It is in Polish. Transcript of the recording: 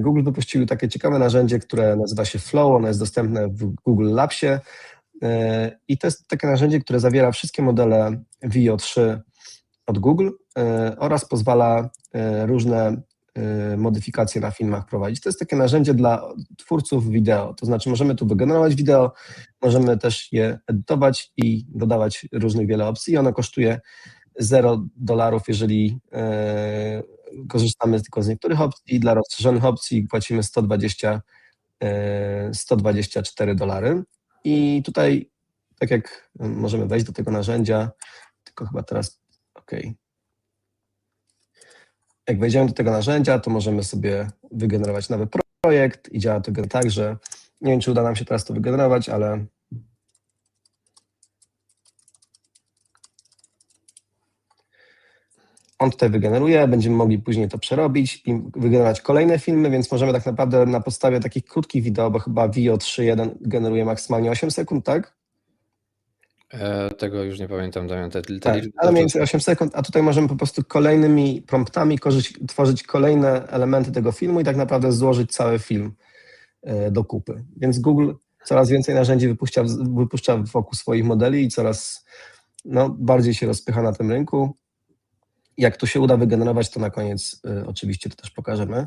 Google wypuścił takie ciekawe narzędzie, które nazywa się Flow. Ono jest dostępne w Google Labsie. E, I to jest takie narzędzie, które zawiera wszystkie modele VO3 od Google e, oraz pozwala e, różne modyfikacje na filmach prowadzić. To jest takie narzędzie dla twórców wideo, to znaczy możemy tu wygenerować wideo, możemy też je edytować i dodawać różnych wiele opcji ono kosztuje 0 dolarów, jeżeli korzystamy tylko z niektórych opcji, dla rozszerzonych opcji płacimy 120, 124 dolary. I tutaj, tak jak możemy wejść do tego narzędzia, tylko chyba teraz, OK. Jak wejdziemy do tego narzędzia, to możemy sobie wygenerować nowy projekt i działa to tak, że nie wiem, czy uda nam się teraz to wygenerować, ale on tutaj wygeneruje, będziemy mogli później to przerobić i wygenerować kolejne filmy, więc możemy tak naprawdę na podstawie takich krótkich wideo, bo chyba VIO 3.1 generuje maksymalnie 8 sekund, tak? E, tego już nie pamiętam, Damian. Te, te Tak, ale mniej więcej 8 sekund, a tutaj możemy po prostu kolejnymi promptami korzyść, tworzyć kolejne elementy tego filmu i tak naprawdę złożyć cały film e, do kupy. Więc Google coraz więcej narzędzi wypuszcza, wypuszcza wokół swoich modeli i coraz no, bardziej się rozpycha na tym rynku. Jak to się uda wygenerować, to na koniec y, oczywiście to też pokażemy.